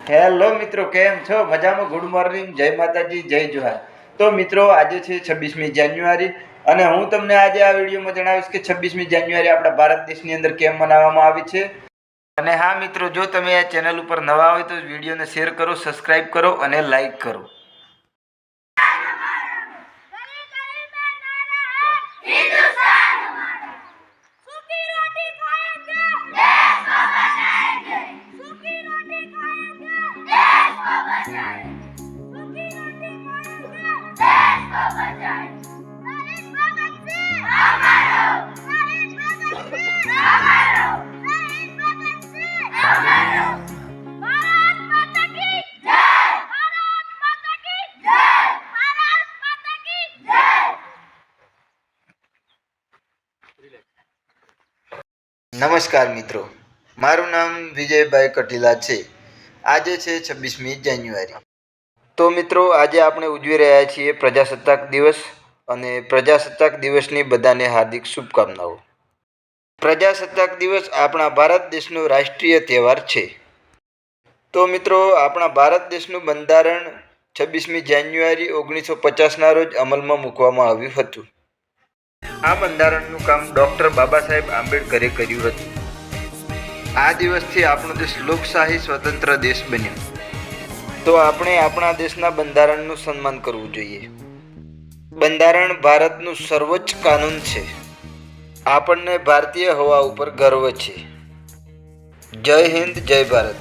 Hello મિત્રો, કેમ છો? મજામાં? Good morning. જય માતાજી, જય જોહાર. તો મિત્રો, આજે છે છવ્વીસમી જાન્યુઆરી અને હું તમને આજે આ વિડીયોમાં જણાવીશ કે છવ્વીસમી જાન્યુઆરી આપણા ભારત દેશની અંદર કેમ મનાવવામાં આવી છે. અને હા મિત્રો, જો તમે આ ચેનલ ઉપર નવા હોય તો વિડીયોને શેર કરો, સબસ્ક્રાઇબ કરો અને લાઈક કરો. सूखी નમસ્કાર મિત્રો. મારું નામ વિજયભાઈ કટીલા છે. આજે છે છવ્વીસમી જાન્યુઆરી. તો મિત્રો, આજે આપણે ઉજવી રહ્યા છીએ પ્રજાસત્તાક દિવસ અને પ્રજાસત્તાક દિવસની બધાને હાર્દિક શુભકામનાઓ. પ્રજાસત્તાક દિવસ આપણા ભારત દેશનો રાષ્ટ્રીય તહેવાર છે. તો મિત્રો, આપણા ભારત દેશનું બંધારણ છવ્વીસમી જાન્યુઆરી ઓગણીસો પચાસના રોજ અમલમાં મૂકવામાં આવ્યું હતું. આ બંધારણનું કામ ડૉક્ટર બાબા સાહેબ આંબેડકરે કર્યું હતું. આ દિવસથી આપણો દેશ લોકશાહી સ્વતંત્ર દેશ બન્યો. તો આપણે આપણા દેશના બંધારણનું સન્માન કરવું જોઈએ. બંધારણ ભારતનું સર્વોચ્ચ કાનૂન છે. આપણને ભારતીય હોવા ઉપર ગર્વ છે. જય હિન્દ, જય ભારત.